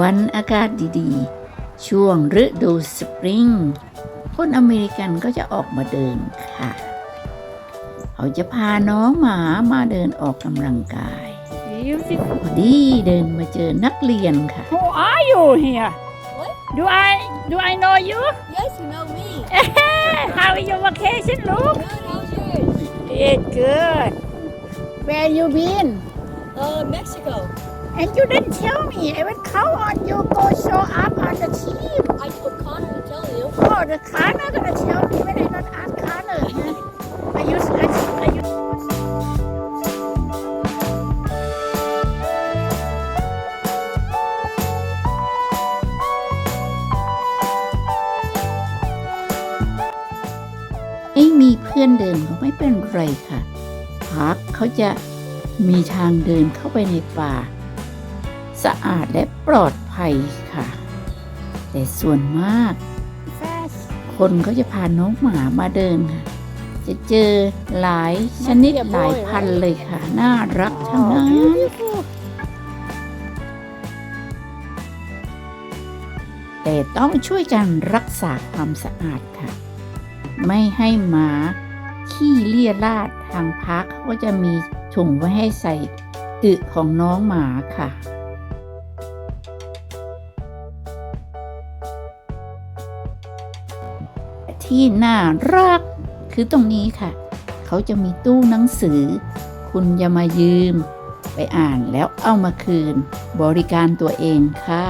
วันอากาศดีๆ ช่วงฤดูสปริง คนอเมริกันก็จะออกมาเดินค่ะ เขาจะพาน้องหมามาเดินออกกำลังกาย Beautiful. พอดีเดินมาเจอนักเรียนค่ะ Who are you here? What? Do I do I know you? Yes, you know me. How is your vacation, Luke? Good, how's yours? It's good. Where you been? Uh, Mexico. And you didn't tell me. I would call on you go show up on the team. I told Connor to tell you. Oh, the Connor gonna tell me when I not ask Connor. Are you are you ไอ้มีเพื่อนเดินก็ไม่เป็นไรค่ะ พักเขาจะมีทางเดินเข้าไปในป่า สะอาดและปลอดภัยค่ะ แต่ส่วนมาก คนเขาจะพาน้องหมามาเดินค่ะ จะเจอหลายชนิดหลายพันเลยค่ะ น่ารักทั้งนั้นแต่ต้องช่วยกันรักษาความสะอาดค่ะ ไม่ให้หมาขี้เลี่ยราดทางพักก็จะมีถุงไว้ให้ใส่อึของน้องหมาค่ะ ที่น่ารัก คือตรงนี้ค่ะ เขาจะมีตู้หนังสือ คุณจะมายืม ไปอ่านแล้วเอามาคืน บริการตัวเองค่ะ